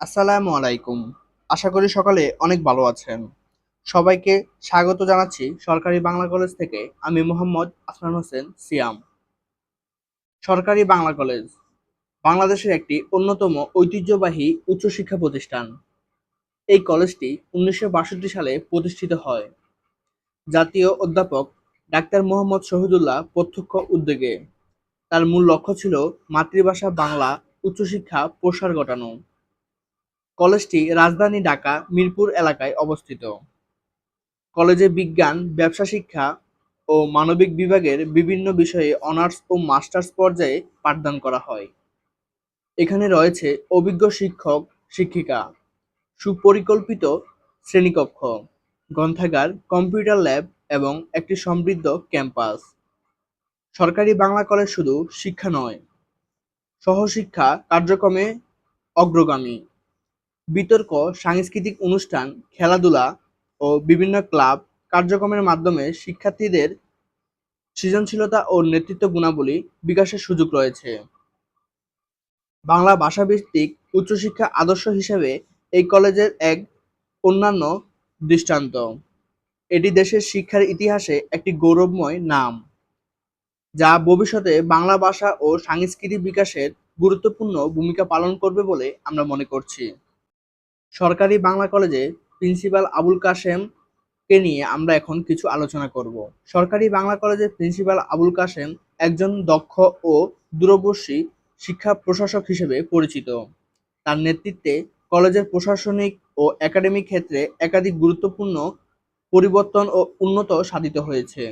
আসসালামু আলাইকুম। আশা করি সকলে অনেক ভালো আছেন। সবাইকে স্বাগত জানাচ্ছি সরকারি বাংলা কলেজ থেকে। আমি মোহাম্মদ আসমান হোসেন সিয়াম। সরকারি বাংলা কলেজ বাংলাদেশের একটি অন্যতম ঐতিহ্যবাহী উচ্চশিক্ষা প্রতিষ্ঠান। এই কলেজটি উনিশশো বাষট্টি সালে প্রতিষ্ঠিত হয়। জাতীয় অধ্যাপক ডাক্তার মোহাম্মদ শহীদুল্লাহ প্রত্যক্ষ উদ্যোগে। তার মূল লক্ষ্য ছিল মাতৃভাষা বাংলা উচ্চশিক্ষা প্রসার ঘটানো। কলেজটি রাজধানী ঢাকা, মিরপুর এলাকায় অবস্থিত। কলেজে বিজ্ঞান, ব্যবসা শিক্ষা ও মানবিক বিভাগের বিভিন্ন বিষয়ে অনার্স ও মাস্টার্স পর্যায়ে পাঠদান করা হয়। এখানে রয়েছে অভিজ্ঞ শিক্ষক, শিক্ষিকা, সুপরিকল্পিত শ্রেণীকক্ষ, গ্রন্থাগার, কম্পিউটার ল্যাব এবং একটি সমৃদ্ধ ক্যাম্পাস। সরকারি বাংলা কলেজ শুধু শিক্ষা নয়, সহশিক্ষা কার্যক্রমে অগ্রগামী। বিতর্ক, সাংস্কৃতিক অনুষ্ঠান, খেলাধুলা ও বিভিন্ন ক্লাব কার্যক্রমের মাধ্যমে শিক্ষার্থীদের সৃজনশীলতা ও নেতৃত্ব গুণাবলী বিকাশের সুযোগ রয়েছে। বাংলা ভাষাভিত্তিক উচ্চশিক্ষা আদর্শ হিসেবে এই কলেজের এক অন্যান্য দৃষ্টান্ত। এটি দেশের শিক্ষার ইতিহাসে একটি গৌরবময় নাম, যা ভবিষ্যতে বাংলা ভাষা ও সাংস্কৃতিক বিকাশের গুরুত্বপূর্ণ ভূমিকা পালন করবে বলে আমরা মনে করছি। সরকারি বাংলা কলেজে প্রিন্সিপাল আবুল কাশেম কে নিয়ে আমরা এখন কিছু আলোচনা করব। সরকারি বাংলা কলেজের প্রিন্সিপাল আবুল কাশেম একজন দক্ষ ও দূরদর্শী শিক্ষা প্রশাসক হিসেবে পরিচিত। তার নেতৃত্বে কলেজের প্রশাসনিক ও একাডেমিক ক্ষেত্রে একাধিক গুরুত্বপূর্ণ পরিবর্তন ও উন্নত সাধিত হয়েছে।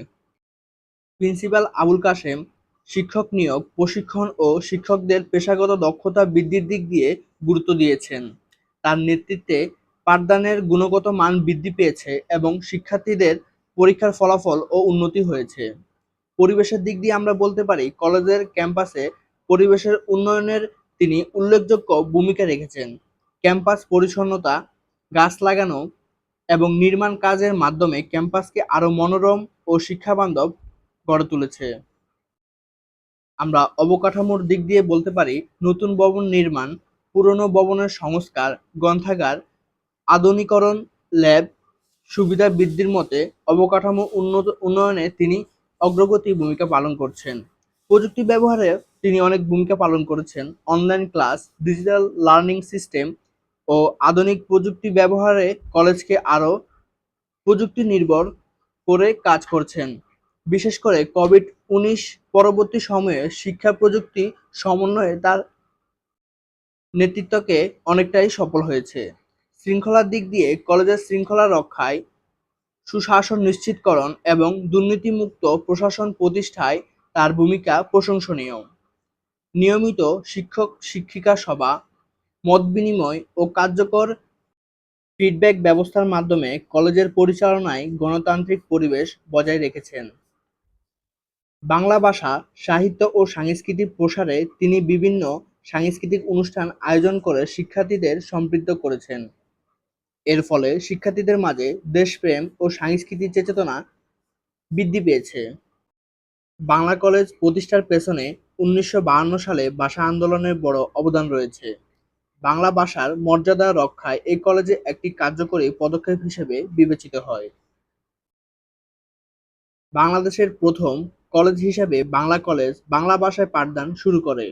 প্রিন্সিপাল আবুল কাশেম শিক্ষক নিয়োগ, প্রশিক্ষণ ও শিক্ষকদের পেশাগত দক্ষতা বৃদ্ধির দিক দিয়ে গুরুত্ব দিয়েছেন। তার নেতৃত্বে পাঠদানের গুণগত মান বৃদ্ধি পেয়েছে এবং শিক্ষার্থীদের পরীক্ষার ফলাফল ও উন্নতি হয়েছে। পরিবেশের দিক দিয়ে আমরা বলতে পারি, কলেজের ক্যাম্পাসে পরিবেশের উন্নয়নের তিনি উল্লেখযোগ্য ভূমিকা রেখেছেন। ক্যাম্পাস পরিচ্ছন্নতা, গাছ লাগানো এবং নির্মাণ কাজের মাধ্যমে ক্যাম্পাসকে আরও মনোরম ও শিক্ষাবান্ধব গড়ে তুলেছে। আমরা অবকাঠামোর দিক দিয়ে বলতে পারি, নতুন ভবন নির্মাণ পুরনো ভবনের সংস্কার, গ্রন্থাগার, আধুনিকরণ ল্যাব, সুবিধা বৃদ্ধির মতে অবকাঠামো উন্নত, উন্নয়নে তিনি অগ্রগতি ভূমিকা পালন করছেন। প্রযুক্তি ব্যবহারে তিনি অনেক ভূমিকা পালন করেছেন। Online class digital learning system ও আধুনিক প্রযুক্তি ব্যবহারে কলেজকে আরও প্রযুক্তি নির্ভর করে কাজ করছেন। বিশেষ করে কোভিড উনিশ পরবর্তী সময়ে শিক্ষা প্রযুক্তি সমন্বয়ে তার নেতৃত্বকে অনেকটাই সফল হয়েছে। শৃঙ্খলার দিক দিয়ে কলেজের শৃঙ্খলা রক্ষায় সুশাসন নিশ্চিতকরণ এবং দুর্নীতিমুক্ত প্রশাসন প্রতিষ্ঠায় তার ভূমিকা প্রশংসনীয়। নিয়মিত শিক্ষক, শিক্ষিকা সভা, মত বিনিময় ও কার্যকর ফিডব্যাক ব্যবস্থার মাধ্যমে কলেজের পরিচালনায় গণতান্ত্রিক পরিবেশ বজায় রেখেছেন। বাংলা ভাষা, সাহিত্য ও সংস্কৃতির প্রসারে তিনি বিভিন্ন সাংস্কৃতিক অনুষ্ঠান আয়োজন করে শিক্ষার্থীদের সম্পৃক্ত করেছেন। এর ফলে শিক্ষার্থীদের মাঝে দেশপ্রেম ও সাংস্কৃতিক চেতনা বৃদ্ধি পেয়েছে। বাংলা কলেজ প্রতিষ্ঠার পেছনে উনিশশো সালে ভাষা আন্দোলনের বড় অবদান রয়েছে। বাংলা ভাষার মর্যাদা রক্ষায় এই কলেজে একটি কার্যকরী পদক্ষেপ হিসেবে বিবেচিত হয়। বাংলাদেশের প্রথম কলেজ হিসেবে বাংলা কলেজ বাংলা ভাষায় পাঠদান শুরু করে।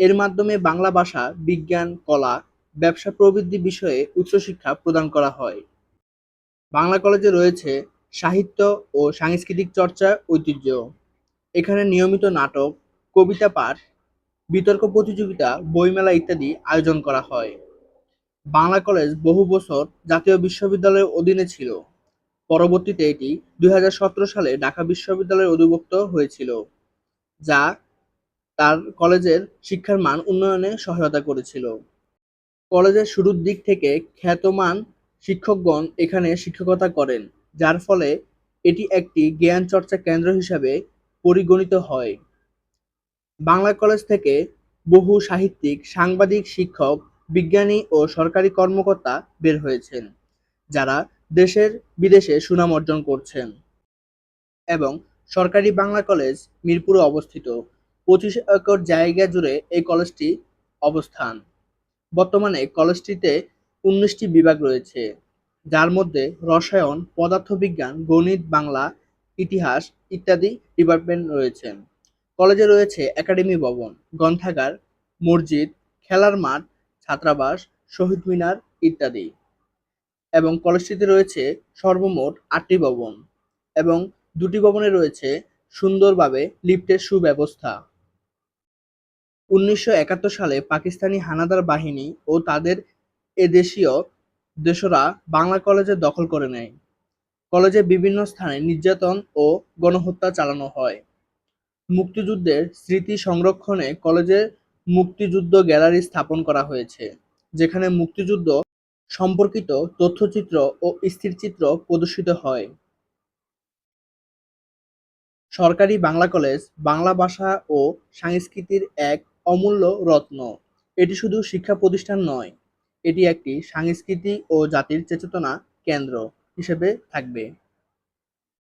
এর মাধ্যমে বাংলা ভাষা, বিজ্ঞান, কলা, ব্যবসা প্রবৃদ্ধি বিষয়ে উচ্চশিক্ষা প্রদান করা হয়। বাংলা কলেজে রয়েছে সাহিত্য ও সাংস্কৃতিক চর্চা ঐতিহ্য। এখানে নিয়মিত নাটক, কবিতা পাঠ, বিতর্ক প্রতিযোগিতা, বইমেলা ইত্যাদি আয়োজন করা হয়। বাংলা কলেজ বহু বছর জাতীয় বিশ্ববিদ্যালয়ের অধীনে ছিল। পরবর্তীতে এটি দুই হাজার সতেরো সালে ঢাকা বিশ্ববিদ্যালয়ের অধিভুক্ত হয়েছিল, যা তার কলেজের শিক্ষার মান উন্নয়নে সহায়তা করেছিল। কলেজের শুরুর দিক থেকে খ্যাতমান শিক্ষকগণ এখানে শিক্ষকতা করেন, যার ফলে এটি একটি জ্ঞান চর্চা কেন্দ্র হিসাবে পরিগণিত হয়। বাংলা কলেজ থেকে বহু সাহিত্যিক, সাংবাদিক, শিক্ষক, বিজ্ঞানী ও সরকারি কর্মকর্তা বের হয়েছেন, যারা দেশের বিদেশে সুনাম অর্জন করছেন এবং সরকারি বাংলা কলেজ মিরপুরে অবস্থিত। পঁচিশ একর জায়গা জুড়ে এই কলেজটি অবস্থান। বর্তমানে কলেজটিতে উনিশটি বিভাগ রয়েছে, যার মধ্যে রসায়ন, পদার্থবিজ্ঞান, গণিত, বাংলা, ইতিহাস ইত্যাদি ডিপার্টমেন্ট রয়েছে। কলেজে রয়েছে একাডেমি ভবন, গ্রন্থাগার, মসজিদ, খেলার মাঠ, ছাত্রাবাস, শহীদ মিনার ইত্যাদি। এবং কলেজটিতে রয়েছে সর্বমোট আটটি ভবন এবং দুটি ভবনে রয়েছে সুন্দরভাবে লিফটের সুব্যবস্থা। উনিশশো একাত্তর সালে পাকিস্তানি হানাদার বাহিনী ও তাদের এদেশীয় দেশরা বাংলা কলেজের দখল করে নেয়। কলেজে বিভিন্ন স্থানে নির্যাতন ও গণহত্যা চালানো হয়। মুক্তিযুদ্ধের স্মৃতি সংরক্ষণে কলেজে মুক্তিযুদ্ধ গ্যালারি স্থাপন করা হয়েছে, যেখানে মুক্তিযুদ্ধ সম্পর্কিত তথ্যচিত্র ও স্থিরচিত্র প্রদর্শিত হয়। সরকারি বাংলা কলেজ, বাংলা ভাষা ও সংস্কৃতির এক অমূল্য রত্ন। এটি শুধু শিক্ষা প্রতিষ্ঠান নয়, এটি একটি সাংস্কৃতিক ও জাতির চেতনা কেন্দ্র হিসেবে থাকবে।